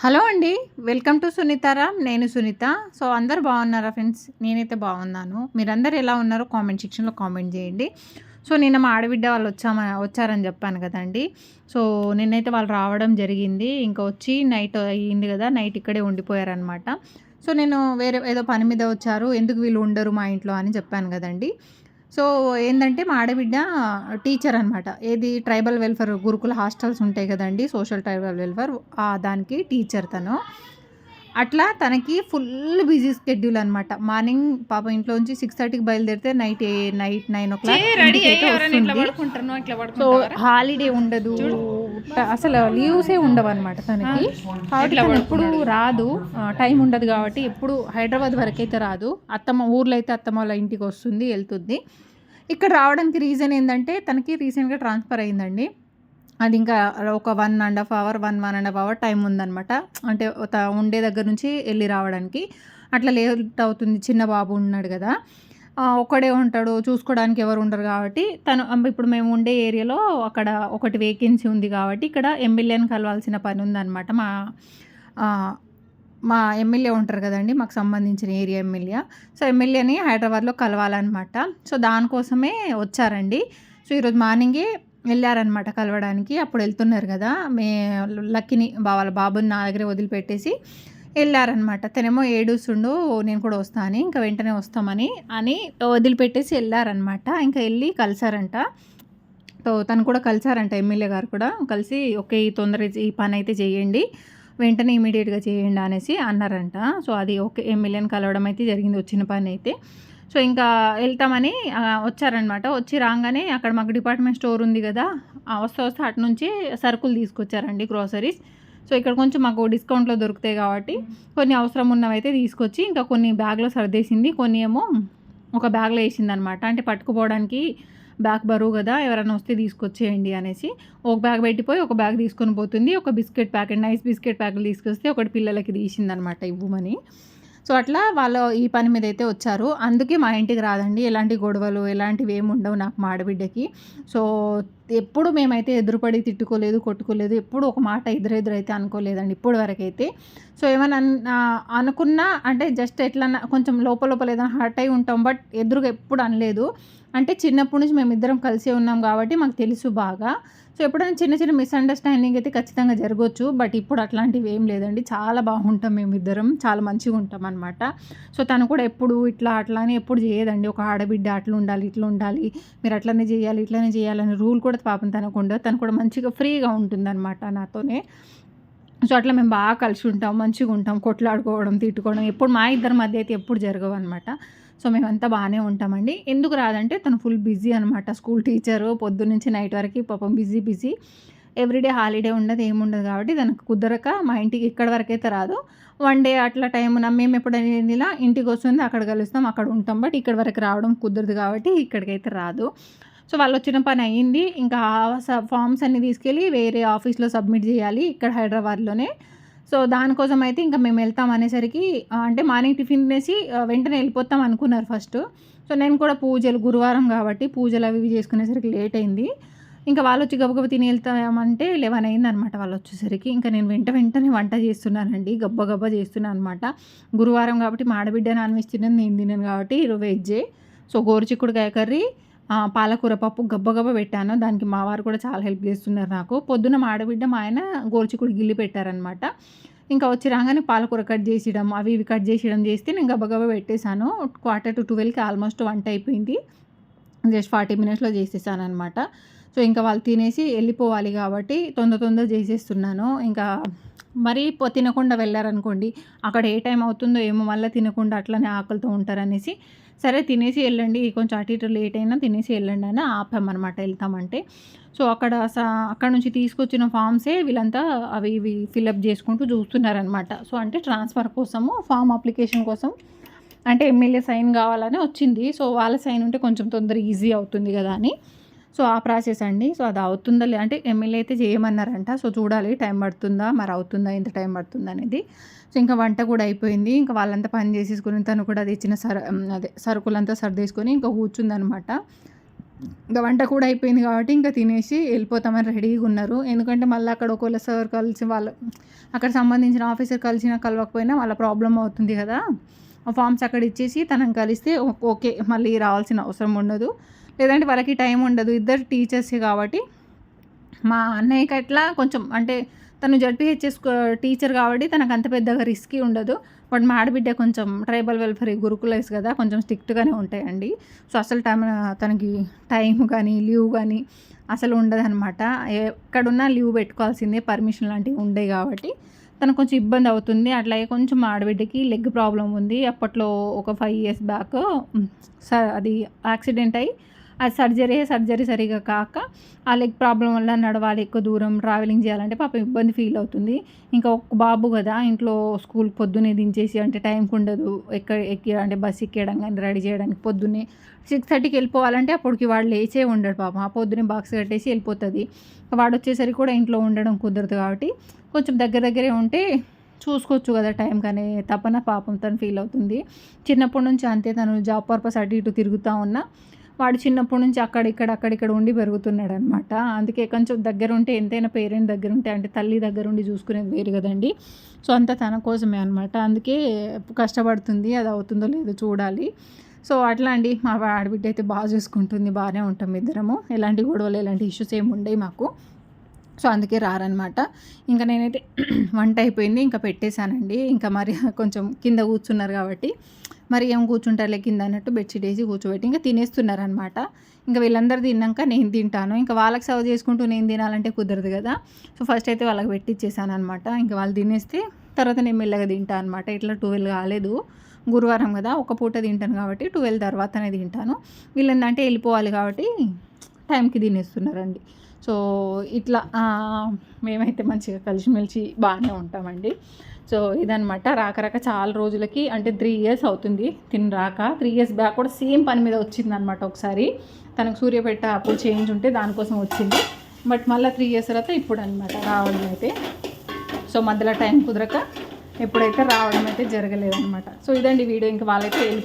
Hello అండి welcome to సునీతారా నేను Sunitha. So అందరు బాగున్నారా ఫ్రెండ్స్? నేనైతే బాగున్నాను. మీరందరూ ఎలా ఉన్నారో కామెంట్ సెక్షన్లో కామెంట్ చేయండి. సో నిన్న మా ఆడబిడ్డ వాళ్ళు వచ్చామ వచ్చారని చెప్పాను కదండి. సో నిన్నైతే వాళ్ళు రావడం జరిగింది. ఇంకా వచ్చి నైట్ అయ్యింది కదా నైట్ ఇక్కడే ఉండిపోయారనమాట సో నేను వేరే ఏదో పని మీద వచ్చారు. ఎందుకు వీళ్ళు ఉండరు మా ఇంట్లో అని చెప్పాను కదండి. సో ఏంటంటే మా ఆడబిడ్డ టీచర్ అనమాట ఏది ట్రైబల్ వెల్ఫేర్ గురుకుల హాస్టల్స్ ఉంటాయి కదండి సోషల్ ట్రైబల్ వెల్ఫేర్ దానికి టీచర్ తను. అట్లా తనకి ఫుల్ బిజీ స్కెడ్యూల్ అనమాట మార్నింగ్ పాప ఇంట్లో నుంచి సిక్స్ థర్టీకి బయలుదేరితే night night nine o'clock so holiday ఉండదు. అసలు లీవ్సే ఉండవు అనమాట తనకి కాబట్టి తను ఎప్పుడు రాదు. టైం ఉండదు కాబట్టి ఎప్పుడు హైదరాబాద్ వరకు అయితే రాదు. అత్తమ్మ ఊర్లో అయితే అత్తమ్మ వాళ్ళ ఇంటికి వస్తుంది వెళ్తుంది. ఇక్కడ రావడానికి రీజన్ ఏంటంటే తనకి రీసెంట్గా ట్రాన్స్ఫర్ అయిందండి. అది ఇంకా ఒక one and half hour one one and half hour time ఉందన్నమాట. అంటే ఉండే దగ్గర నుంచి వెళ్ళి రావడానికి. అట్లా లేట్ అవుతుంది చిన్న బాబు ఉన్నాడు కదా. ఒకడే ఒక్కడే ఉంటాడు చూసుకోవడానికి ఎవరు ఉండరు కాబట్టి. తను ఇప్పుడు మేము ఉండే ఏరియాలో అక్కడ ఒకటి వేకెన్సీ ఉంది కాబట్టి ఇక్కడ ఎమ్మెల్యేని కలవాల్సిన పని ఉందన్నమాట. మా మా ఎమ్మెల్యే ఉంటారు కదండి మాకు సంబంధించిన ఏరియా ఎమ్మెల్యే. సో ఎమ్మెల్యేని హైదరాబాద్లో కలవాలన్నమాట. సో దానికోసమే వచ్చారండి. సో ఈరోజు మార్నింగే వెళ్ళారనమాట కలవడానికి. అప్పుడు వెళ్తున్నారు కదా మే లక్కిని బా- వాళ్ళ బాబుని నా దగ్గరే వదిలిపెట్టేసి. వెళ్ళారనమాట. తనేమో ఏడుస్తుండు నేను కూడా వస్తా అని ఇంకా వెంటనే వస్తామని అని వదిలిపెట్టేసి వెళ్ళారనమాట. ఇంకా వెళ్ళి కలిసారంట. సో తను కూడా కలిసారంట ఎమ్మెల్యే గారు కూడా కలిసి ఓకే ఈ తొందర ఈ పని అయితే చేయండి వెంటనే ఇమీడియట్గా చేయండి అనేసి అన్నారంట. సో అది ఓకే ఎమ్మెల్యేని కలవడం అయితే జరిగింది వచ్చిన పని అయితే. సో ఇంకా వెళ్తామని వచ్చారనమాట. వచ్చి రాగానే అక్కడ మాకు డిపార్ట్మెంట్ స్టోర్ ఉంది కదా వస్తే వస్తే అటు నుంచి సరుకులు తీసుకొచ్చారండి గ్రోసరీస్. సో ఇక్కడ కొంచెం మాకు డిస్కౌంట్లో దొరుకుతాయి కాబట్టి కొన్ని అవసరం ఉన్నవైతే తీసుకొచ్చి ఇంకా కొన్ని బ్యాగ్లో సర్దేసింది. కొన్ని ఏమో ఒక బ్యాగ్లో వేసింది అనమాట అంటే పట్టుకుపోవడానికి బ్యాగ్ బరువు కదా ఎవరైనా వస్తే తీసుకొచ్చేయండి అనేసి. ఒక బ్యాగ్ పెట్టిపోయి ఒక బ్యాగ్ తీసుకొని పోతుంది. ఒక biscuit packet nice biscuit packet తీసుకొస్తే ఒకటి పిల్లలకి తీసిందనమాట ఇవ్వమని. సో అట్లా వాళ్ళు ఈ పని మీద అయితే వచ్చారు. అందుకే మా ఇంటికి రాదండి. ఎలాంటి గొడవలు ఎలాంటివి ఏమి ఉండవు నాకు మా ఆడబిడ్డకి సో ఎప్పుడు మేమైతే ఎదురుపడి తిట్టుకోలేదు కొట్టుకోలేదు ఎప్పుడు ఒక మాట ఎదురెదురైతే అనుకోలేదండి ఇప్పుడు వరకైతే సో ఏమైనా అనుకున్నా అంటే జస్ట్ ఎట్లన్నా కొంచెం లోపల లోపల ఏదైనా హర్ట్ అయి ఉంటాం బట్ ఎదురుగా ఎప్పుడు అనలేదు. అంటే చిన్నప్పటి నుంచి మేము ఇద్దరం కలిసే ఉన్నాం కాబట్టి మాకు తెలుసు బాగా. సో ఎప్పుడైనా చిన్న చిన్న మిస్అండర్స్టాండింగ్ అయితే ఖచ్చితంగా జరగవచ్చు బట్ ఇప్పుడు అట్లాంటివి ఏం లేదండి. చాలా బాగుంటాం మేము ఇద్దరం చాలా మంచిగా ఉంటాం అనమాట సో తను కూడా ఎప్పుడు ఇట్లా అట్లా అని ఎప్పుడు చేయదండి. ఒక ఆడబిడ్డ అట్లా ఉండాలి ఇట్లా ఉండాలి మీరు అట్లనే చేయాలి ఇట్లనే చేయాలని రూల్ కూడా పాపం తనకు ఉండదు. తను కూడా మంచిగా ఫ్రీగా ఉంటుందన్నమాట నాతోనే. సో అట్లా మేము బాగా కలిసి ఉంటాం మంచిగా ఉంటాం కొట్లాడుకోవడం తిట్టుకోవడం ఎప్పుడు మా ఇద్దరి మధ్య అయితే ఎప్పుడు జరగవు అనమాట సో మేమంతా బాగానే ఉంటామండి. ఎందుకు రాదంటే తను ఫుల్ బిజీ అనమాట స్కూల్ టీచరు పొద్దున్నుంచి నైట్ వరకు పాపం బిజీ బిజీ. ఎవ్రీడే హాలిడే ఉండదు ఏముండదు కాబట్టి దానికి కుదరక మా ఇంటికి ఇక్కడ వరకు అయితే రాదు. వన్ డే అట్లా టైం మేము ఎప్పుడైనా ఇలా ఇంటికి వస్తుంది అక్కడ కలుస్తాం అక్కడ ఉంటాం. బట్ ఇక్కడ వరకు రావడం కుదరదు కాబట్టి ఇక్కడికైతే రాదు. సో వాళ్ళు వచ్చిన పని అయ్యింది ఇంకా ఫామ్స్ అన్ని తీసుకెళ్ళి వేరే ఆఫీస్లో సబ్మిట్ చేయాలి ఇక్కడ హైదరాబాద్లోనే. సో దానికోసం అయితే ఇంకా మేము వెళ్తాం అనేసరికి అంటే మార్నింగ్ టిఫిన్ తినేసి వెంటనే వెళ్ళిపోతాం అనుకున్నారు ఫస్ట్. సో నేను కూడా పూజలు గురువారం కాబట్టి పూజలు అవి ఇవి చేసుకునేసరికి లేట్ అయింది ఇంకా వాళ్ళు వచ్చి గబగబ తిని వెళ్తామంటే లెవెన్ అయింది అనమాట వాళ్ళు వచ్చేసరికి ఇంకా నేను వెంట వెంటనే వంట చేస్తున్నానండి. గబ్బ గబ్బ చేస్తున్నాను అనమాట గురువారం కాబట్టి మాడబిడ్డ నాన్ వెజ్ తినను నేను తినను కాబట్టి ఇరవై వెజ్జే. సో గోరుచిక్కుడుకాయ కర్రీ పాలకూర పప్పు గబ్బగబ్బ పెట్టాను. దానికి మా వారు కూడా చాలా హెల్ప్ చేస్తున్నారు నాకు. పొద్దున్న మా ఆడబిడ్డ మా ఆయన గోర్చికుడు గిల్లి పెట్టారనమాట ఇంకా వచ్చి రాగానే పాలకూర కట్ చేసేయడం అవి ఇవి కట్ చేసేయడం చేస్తే నేను గబగబ పెట్టేశాను. క్వార్టర్ టు ట్వెల్వ్కి ఆల్మోస్ట్ వంట అయిపోయింది. జస్ట్ ఫార్టీ మినిట్స్లో చేసేసాను అనమాట సో ఇంకా వాళ్ళు తినేసి వెళ్ళిపోవాలి కాబట్టి తొందర తొందర చేసేస్తున్నాను. ఇంకా మరీ తినకుండా వెళ్ళారనుకోండి అక్కడ ఏ టైం అవుతుందో ఏమో మళ్ళీ తినకుండా అట్లనే ఆకలితో ఉంటారనేసి సరే తినేసి వెళ్ళండి కొంచెం అటు ఇటు లేట్ అయినా తినేసి వెళ్ళండి అని ఆపామన్నమాట వెళ్తామంటే. సో అక్కడ స- అక్కడ నుంచి తీసుకొచ్చిన ఫామ్సే వీళ్ళంతా అవి ఇవి ఫిలప్ చేసుకుంటూ చూస్తున్నారనమాట సో అంటే ట్రాన్స్ఫర్ కోసము ఫామ్ అప్లికేషన్ కోసం అంటే ఎమ్మెల్యే సైన్ కావాలని వచ్చింది. సో వాళ్ళ సైన్ ఉంటే కొంచెం తొందర ఈజీ అవుతుంది కదా అని. సో ఆ ప్రాసెస్ అండి. సో అది అవుతుందా లే అంటే ఎమ్మెల్యే అయితే చేయమన్నారంట. సో చూడాలి టైం పడుతుందా మరి అవుతుందా ఎంత టైం పడుతుందా అనేది. సో ఇంకా వంట కూడా అయిపోయింది. ఇంకా వాళ్ళంతా పని చేసేసుకుని తను కూడా అది ఇచ్చిన సర అదే సరుకులంతా సర్దేసుకొని ఇంకా కూర్చుందనమాట ఇంకా వంట కూడా అయిపోయింది కాబట్టి ఇంకా తినేసి వెళ్ళిపోతామని రెడీగా ఉన్నారు. ఎందుకంటే మళ్ళీ అక్కడ ఒకవేళ సార్ కలిసి వాళ్ళ అక్కడ సంబంధించిన ఆఫీసర్ కలిసినా కలవకపోయినా వాళ్ళ ప్రాబ్లం అవుతుంది కదా. ఆ ఫామ్స్ అక్కడ ఇచ్చేసి తనని కలిస్తే ఓకే మళ్ళీ రావాల్సిన అవసరం ఉండదు. లేదంటే వాళ్ళకి టైం ఉండదు. ఇద్దరు టీచర్స్ కాబట్టి మా అన్నయ్యకి అట్లా కొంచెం అంటే తను జడ్పిహెచ్ఎస్ టీచర్ కాబట్టి తనకు అంత పెద్దగా రిస్కీ ఉండదు. బట్ మా ఆడబిడ్డ కొంచెం ట్రైబల్ వెల్ఫేర్ గురుకులైస్ కదా కొంచెం స్ట్రిక్ట్గానే ఉంటాయండి. సో అసలు టైం తనకి టైం కానీ లీవ్ కానీ అసలు ఉండదనమాట ఎక్కడున్నా లీవ్ పెట్టుకోవాల్సిందే పర్మిషన్ లాంటివి ఉండేవి కాబట్టి తనకు కొంచెం ఇబ్బంది అవుతుంది. అట్లాగే కొంచెం మా ఆడబిడ్డకి లెగ్ ప్రాబ్లం ఉంది. అప్పట్లో ఒక ఫైవ్ ఇయర్స్ బ్యాక్ అది యాక్సిడెంట్ అయ్యి ఆ సర్జరీ సర్జరీ సరిగా కాక ఆ లెగ్ ప్రాబ్లం వల్ల నడవాలి ఎక్కువ దూరం ట్రావెలింగ్ చేయాలంటే పాపం ఇబ్బంది ఫీల్ అవుతుంది. ఇంకా ఒక బాబు కదా ఇంట్లో స్కూల్ పొద్దున్నే దించేసి అంటే టైంకి ఉండదు. ఎక్క ఎక్కి అంటే బస్ ఎక్కేయడం కానీ రెడీ చేయడానికి పొద్దున్నే సిక్స్ థర్టీకి వెళ్ళిపోవాలంటే అప్పటికి వాడు లేచే ఉండడు పాపం. ఆ పొద్దున్నే బాక్స్ కట్టేసి వెళ్ళిపోతుంది. వాడు వచ్చేసరికి కూడా ఇంట్లో ఉండడం కుదరదు కాబట్టి కొంచెం దగ్గర దగ్గరే ఉంటే చూసుకోవచ్చు కదా టైం కానీ తపన పాపం తను ఫీల్ అవుతుంది. చిన్నప్పటి నుంచి అంతే తను జాబ్ పర్పస్ అటు ఇటు తిరుగుతూ ఉన్నా వాడు చిన్నప్పటి నుంచి అక్కడిక్కడ అక్కడిక్కడ ఉండి పెరుగుతున్నాడు అనమాట అందుకే కొంచెం దగ్గర ఉంటే ఎంతైనా పేరెంట్ దగ్గర ఉంటే అంటే తల్లి దగ్గర ఉండి చూసుకునేది వేరు కదండి. సో అంతా తన కోసమే అనమాట. అందుకే కష్టపడుతుంది అది అవుతుందో లేదో చూడాలి. సో అట్లా అండి మా ఆడబిడ్డ అయితే బాగా చూసుకుంటుంది బాగానే ఉంటాం ఇద్దరము. ఎలాంటి గొడవలు ఎలాంటి ఇష్యూస్ ఏమి ఉండవు మాకు. సో అందుకే రారనమాట. ఇంకా నేనైతే వంట అయిపోయింది ఇంకా పెట్టేశానండి. ఇంకా మరి కొంచెం కింద కూర్చున్నారు కాబట్టి. మరి ఏం కూర్చుంటారులే కింద అన్నట్టు బెడ్షీట్ వేసి కూర్చోబెట్టి ఇంకా తినేస్తున్నారనమాట ఇంకా వీళ్ళందరూ తిన్నాక నేను తింటాను. ఇంకా వాళ్ళకి సర్వ్ చేసుకుంటూ నేను తినాలంటే కుదరదు కదా. సో ఫస్ట్ అయితే వాళ్ళకి పెట్టిచ్చేసాను అనమాట ఇంకా వాళ్ళు తినేస్తే తర్వాత నేను మెల్లగా తింటాను అనమాట ఇట్లా ట్వెల్వ్ కాలేదు. గురువారం కదా ఒక పూట తింటాను కాబట్టి ట్వెల్వ్ తర్వాతనే తింటాను. వీళ్ళందంటే వెళ్ళిపోవాలి కాబట్టి టైంకి తినేస్తున్నారండి. సో ఇట్లా మేమైతే మంచిగా కలిసిమెలిసి బాగానే ఉంటామండి. సో ఇదనమాట రాక రాక చాలా రోజులకి అంటే త్రీ ఇయర్స్ అవుతుంది తిని రాక. త్రీ ఇయర్స్ బ్యాక్ కూడా సేమ్ పని మీద వచ్చిందనమాట ఒకసారి. తనకు సూర్యపేట అప్పుడు చేంజ్ ఉంటే దానికోసం వచ్చింది. బట్ మళ్ళీ త్రీ ఇయర్స్ తర్వాత ఇప్పుడు అనమాట రావడం అయితే. సో మధ్యలో టైం కుదరక ఎప్పుడైతే రావడం అయితే జరగలేదన్నమాట. సో ఇదండి వీడియో. ఇంకా వాళ్ళైతే వెళ్ళి